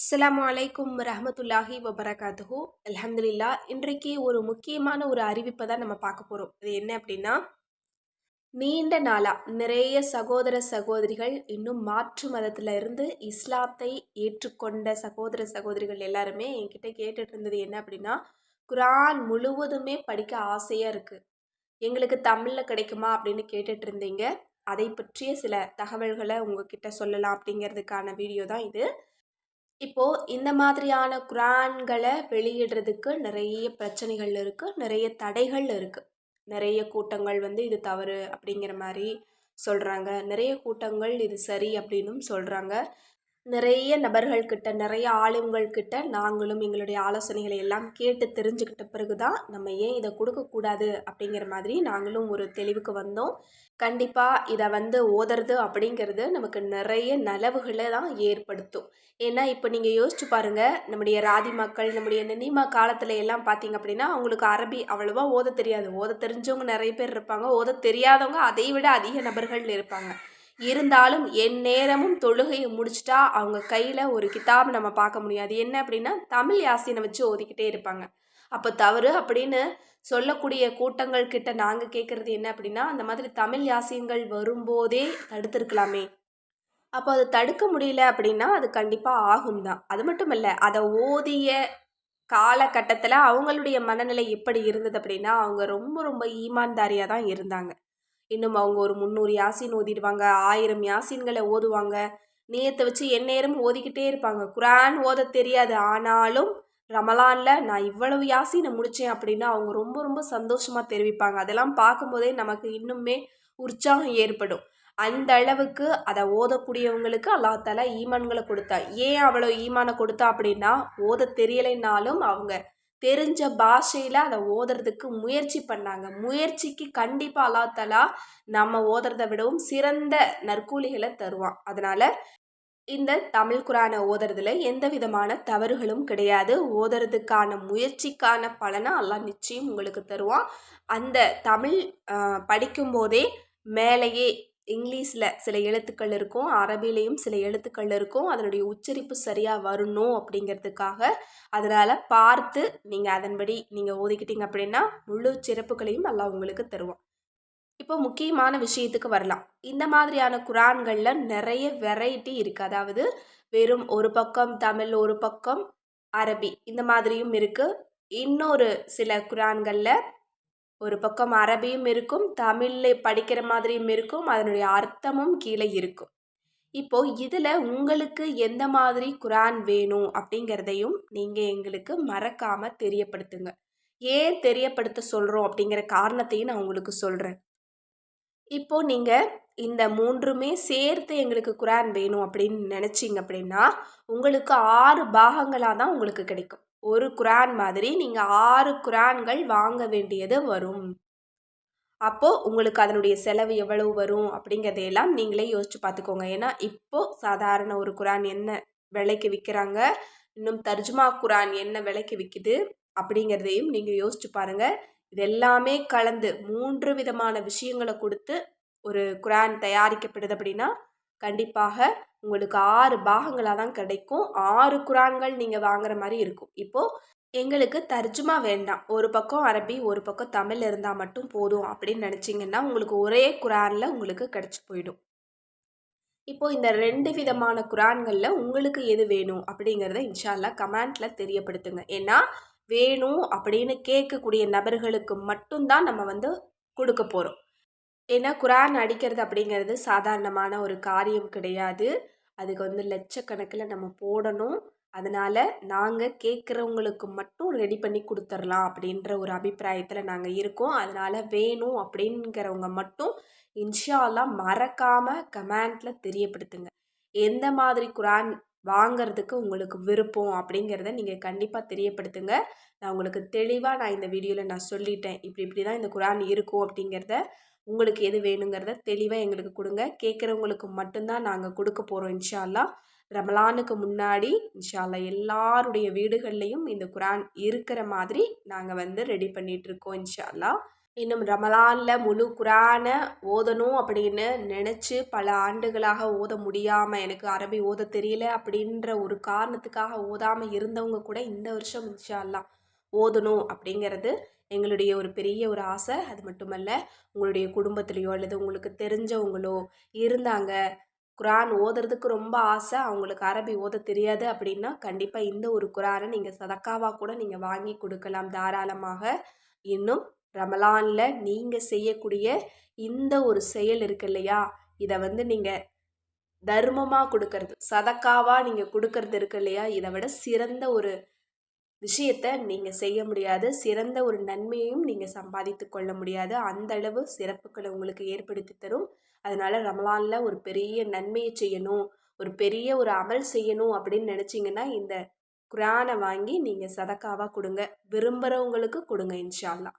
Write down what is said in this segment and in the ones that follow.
அஸ்ஸலாமு அலைக்கும் ரஹமத்துல்லாஹி வபரகாத்துஹு. அலமதுல்லா இன்றைக்கு ஒரு முக்கியமான ஒரு அறிவிப்பை தான் நம்ம பார்க்க போகிறோம் அது என்ன அப்படின்னா நீண்ட நாளாக நிறைய சகோதர சகோதரிகள் இன்னும் மாற்று மதத்தில் இருந்து இஸ்லாத்தை ஏற்றுக்கொண்ட சகோதர சகோதரிகள் எல்லாருமே என்கிட்ட கேட்டுட்டு இருந்தது என்ன அப்படின்னா குரான் முழுவதுமே படிக்க ஆசையாக இருக்குது எங்களுக்கு தமிழில் கிடைக்குமா அப்படின்னு கேட்டுட்டு இருந்தீங்க. அதை பற்றிய சில தகவல்களை உங்ககிட்ட சொல்லலாம் அப்படிங்கிறதுக்கான வீடியோ தான் இது. இப்போது இந்த மாதிரியான குரான்களை வெளியிடுறதுக்கு நிறைய பிரச்சனைகள் இருக்குது நிறைய தடைகள் இருக்குது நிறைய கூட்டங்கள் வந்து இது தவறு அப்படிங்கிற மாதிரி சொல்கிறாங்க நிறைய கூட்டங்கள் இது சரி அப்படின்னும் சொல்கிறாங்க நிறைய நபர்கள்கிட்ட நிறைய ஆளுங்கள்கிட்ட நாங்களும் எங்களுடைய ஆலோசனைகளை எல்லாம் கேட்டு தெரிஞ்சுக்கிட்ட பிறகு தான் நம்ம ஏன் இதை கொடுக்கக்கூடாது அப்படிங்கிற மாதிரி நாங்களும் ஒரு தெளிவுக்கு வந்தோம். கண்டிப்பாக இதை வந்து ஓதுறது அப்படிங்கிறது நமக்கு நிறைய நலவுகளை தான் ஏற்படுத்தும். ஏன்னா இப்போ நீங்கள் யோசிச்சு பாருங்கள் நம்முடைய ராதி மக்கள் நம்முடைய நினிமா காலத்தில் எல்லாம் பார்த்தீங்க அப்படின்னா அவங்களுக்கு அரபி அவ்வளோவா ஓத தெரியாது. ஓத தெரிஞ்சவங்க நிறைய பேர் இருப்பாங்க. ஓத தெரியாதவங்க அதை விட அதிக நபர்கள் இருப்பாங்க. இருந்தாலும் என் நேரமும் தொழுகையை முடிச்சிட்டா அவங்க கையில் ஒரு கிதாப் நம்ம பார்க்க முடியாது என்ன அப்படின்னா தமிழ் யாசினை வச்சு ஓதிக்கிட்டே இருப்பாங்க. அப்போ தவறு அப்படின்னு சொல்லக்கூடிய கூட்டங்கள் கிட்ட நாங்கள் கேட்குறது என்ன அப்படின்னா அந்த மாதிரி தமிழ் யாசியங்கள் வரும்போதே தடுத்துருக்கலாமே. அப்போ அதை தடுக்க முடியல அப்படின்னா அது கண்டிப்பாக ஆகும் தான். அது மட்டும் இல்லை அதை ஓதிய காலகட்டத்தில் அவங்களுடைய மனநிலை எப்படி இருந்தது அப்படின்னா அவங்க ரொம்ப ரொம்ப ஈமான்தாரியாக தான் இருந்தாங்க. இன்னும் அவங்க ஒரு முந்நூறு யாசின் ஓதிடுவாங்க ஆயிரம் யாசின்களை ஓதுவாங்க. நேற்றை வச்சு எந்நேரம் ஓதிக்கிட்டே இருப்பாங்க. குரான் ஓத தெரியாது. ஆனாலும் ரமலானில் நான் இவ்வளவு யாசினை முடித்தேன் அப்படின்னா அவங்க ரொம்ப ரொம்ப சந்தோஷமாக தெரிவிப்பாங்க. அதெல்லாம் பார்க்கும்போதே நமக்கு இன்னுமே உற்சாகம் ஏற்படும். அந்த அளவுக்கு அதை ஓதக்கூடியவங்களுக்கு அல்லா தலா ஈமான்களை கொடுத்தா. ஏன் அவ்வளோ ஈமானை கொடுத்தா அப்படின்னா ஓத தெரியலைனாலும் அவங்க தெரிஞ்ச பாஷையில் அதை ஓதுறதுக்கு முயற்சி பண்ணாங்க. முயற்சிக்கு கண்டிப்பாக அல்லா தலா நம்ம ஓதுறதை விடவும் சிறந்த நற்கூலிகளை தருவான். அதனால் இந்த தமிழ் குரானை ஓதுறதுல எந்த விதமான தவறுகளும் கிடையாது. ஓதுறதுக்கான முயற்சிக்கான பலனை எல்லாம் நிச்சயம் உங்களுக்கு தருவான். அந்த தமிழ் படிக்கும்போதே மேலேயே இங்கிலீஷில் சில எழுத்துக்கள் இருக்கும் அரபிலையும் சில எழுத்துக்கள் இருக்கும். அதனுடைய உச்சரிப்பு சரியாக வரணும் அப்படிங்கிறதுக்காக அதனால் பார்த்து நீங்கள் அதன்படி நீங்கள் ஓதிக்கிட்டீங்க அப்படின்னா முழு சிறப்புகளையும் நல்லா உங்களுக்கு தருவோம் இப்போ முக்கியமான விஷயத்துக்கு வரலாம். இந்த மாதிரியான குரான்களில் நிறைய வெரைட்டி இருக்குது அதாவது வெறும் ஒரு பக்கம் தமிழ் ஒரு பக்கம் அரபி இந்த மாதிரியும் இருக்குது இன்னொரு சில குரான்களில் ஒரு பக்கம் அரபியும் இருக்கும் தமிழில் படிக்கிற மாதிரியும் இருக்கும் அதனுடைய அர்த்தமும் கீழே இருக்கும். இப்போது இதில் உங்களுக்கு எந்த மாதிரி குரான் வேணும் அப்படிங்கிறதையும் நீங்கள் எங்களுக்கு மறக்காமல் தெரியப்படுத்துங்க. ஏன் தெரியப்படுத்த சொல்கிறோம் அப்படிங்கிற காரணத்தையும் நான் உங்களுக்கு சொல்கிறேன் இப்போது நீங்கள் இந்த மூன்றுமே சேர்த்து எங்களுக்கு குரான் வேணும் அப்படின்னு நினச்சிங்க அப்படின்னா உங்களுக்கு ஆறு பாகங்களாக தான் உங்களுக்கு கிடைக்கும். ஒரு குரான் மாதிரி நீங்கள் ஆறு குரான்கள் வாங்க வேண்டியது வரும். அப்போது உங்களுக்கு அதனுடைய செலவு எவ்வளவு வரும் அப்படிங்கிறதையெல்லாம் நீங்களே யோசிச்சு பார்த்துக்கோங்க. ஏன்னா இப்போது சாதாரண ஒரு குரான் என்ன விலைக்கு விற்கிறாங்க இன்னும் தர்ஜுமா குரான் என்ன விலைக்கு விற்கிது அப்படிங்கிறதையும் நீங்கள் யோசிச்சு பாருங்கள் இது எல்லாமே கலந்து மூன்று விதமான விஷயங்களை கொடுத்து ஒரு குரான் தயாரிக்கப்படுது அப்படின்னா கண்டிப்பாக உங்களுக்கு ஆறு பாகங்களாக தான் கிடைக்கும். ஆறு குரான்கள் நீங்கள் வாங்குற மாதிரி இருக்கும். இப்போது எங்களுக்கு தர்ஜுமா வேண்டாம். ஒரு பக்கம் அரபி ஒரு பக்கம் தமிழ் இருந்தால் மட்டும் போதும் அப்படின்னு நினச்சிங்கன்னா உங்களுக்கு ஒரே குரானில் உங்களுக்கு கிடச்சி போயிடும். இப்போது இந்த ரெண்டு விதமான குரான்களில் உங்களுக்கு எது வேணும் அப்படிங்கிறத இன்ஷால்லா கமெண்ட்டில் தெரியப்படுத்துங்க. ஏன்னா வேணும் அப்படின்னு கேட்கக்கூடிய நபர்களுக்கு மட்டும்தான் நம்ம வந்து கொடுக்க போகிறோம் ஏன்னா குரான் அடிக்கிறது அப்படிங்கிறது சாதாரணமான ஒரு காரியம் கிடையாது. அதுக்கு வந்து லட்சக்கணக்கில் நம்ம போடணும். அதனால் நாங்கள் கேட்குறவங்களுக்கு மட்டும் ரெடி பண்ணி கொடுத்துர்லாம் அப்படின்ற ஒரு அபிப்பிராயத்தில் நாங்கள் இருக்கோம். அதனால் வேணும் அப்படிங்கிறவங்க மட்டும் இன்ஷால்லாம் மறக்காமல் கமெண்டில் தெரியப்படுத்துங்க. எந்த மாதிரி குரான் வாங்கிறதுக்கு உங்களுக்கு விருப்பம் அப்படிங்கிறத நீங்கள் கண்டிப்பாக தெரியப்படுத்துங்க. நான் உங்களுக்கு தெளிவாக நான் இந்த வீடியோவில் நான் சொல்லிட்டேன். இப்படி இப்படி தான் இந்த குரான் இருக்கும் அப்படிங்கிறத உங்களுக்கு எது வேணுங்கிறத தெளிவாக எங்களுக்கு கொடுங்க. கேட்குறவங்களுக்கு மட்டும்தான் நாங்கள் கொடுக்க போகிறோம் இன்ஷால்லா ரமலானுக்கு முன்னாடி இன்ஷால்லா எல்லாருடைய வீடுகள்லையும் இந்த குரான் இருக்கிற மாதிரி நாங்கள் வந்து ரெடி பண்ணிகிட்ருக்கோம் இன்ஷால்லா இன்னும் ரமலானில் முழு குரானை ஓதணும் அப்படின்னு நினச்சி பல ஆண்டுகளாக ஓத முடியாமல் எனக்கு அரபி ஓத தெரியல அப்படின்ற ஒரு காரணத்துக்காக ஓதாமல் இருந்தவங்க கூட இந்த வருஷம் இன்ஷா ஓதணும் அப்படிங்கிறது எங்களுடைய ஒரு பெரிய ஒரு ஆசை. அது மட்டுமல்ல உங்களுடைய குடும்பத்துலேயோ அல்லது உங்களுக்கு தெரிஞ்சவங்களோ இருந்தாங்க குரான் ஓதுறதுக்கு ரொம்ப ஆசை. அவங்களுக்கு அரபி ஓத தெரியாது அப்படின்னா கண்டிப்பாக இந்த ஒரு குரானை நீங்கள் சதக்காவாக கூட நீங்கள் வாங்கி கொடுக்கலாம் தாராளமாக. இன்னும் ரமலானில் நீங்கள் செய்யக்கூடிய இந்த ஒரு செயல் இருக்கு இல்லையா? இதை வந்து நீங்கள் தர்மமாக கொடுக்கறது சதக்காவாக நீங்கள் கொடுக்கறது இருக்கு இல்லையா? இதை விட சிறந்த ஒரு விஷயத்தை நீங்கள் செய்ய முடியாது. சிறந்த ஒரு நன்மையையும் நீங்கள் சம்பாதித்து கொள்ள முடியாது. அந்த அளவு சிறப்புகளை உங்களுக்கு ஏற்படுத்தி தரும். அதனால் ரமலானில் ஒரு பெரிய நன்மையை செய்யணும் ஒரு பெரிய ஒரு அமல் செய்யணும் அப்படின்னு நினச்சிங்கன்னா இந்த குரானை வாங்கி நீங்கள் சதக்காவாக கொடுங்க. விரும்புகிறவங்களுக்கு கொடுங்க இன்ஷால்லா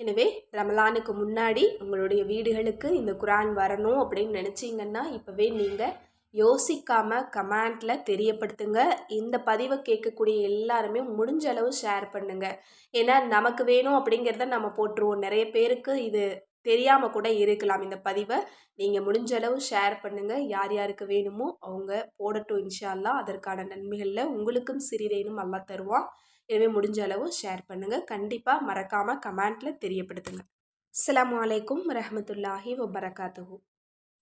எனவே ரமலானுக்கு முன்னாடி உங்களுடைய வீடுகளுக்கு இந்த குரான் வரணும் அப்படின்னு நினச்சிங்கன்னா இப்போவே நீங்கள் யோசிக்காமல் கமெண்டில் தெரியப்படுத்துங்க. இந்த பதிவை கேட்கக்கூடிய எல்லாருமே முடிஞ்ச அளவு ஷேர் பண்ணுங்கள் ஏன்னா நமக்கு வேணும் அப்படிங்கிறத நம்ம போட்டுருவோம். நிறைய பேருக்கு இது தெரியாமல் கூட இருக்கலாம் இந்த பதிவை. நீங்கள் முடிஞ்ச அளவு ஷேர் பண்ணுங்கள் யார் யாருக்கு வேணுமோ அவங்க போடட்டும் இன்ஷா அதற்கான நன்மைகளில் உங்களுக்கும் சிறிதேனும் நல்லா தருவான். எனவே முடிஞ்ச அளவு ஷேர் பண்ணுங்கள் கண்டிப்பாக மறக்காமல் கமெண்ட்டில் தெரியப்படுத்துங்க. அஸ்ஸலாமு அலைக்கும் வரஹ்மத்துல்லாஹி வபரகாத்துஹு.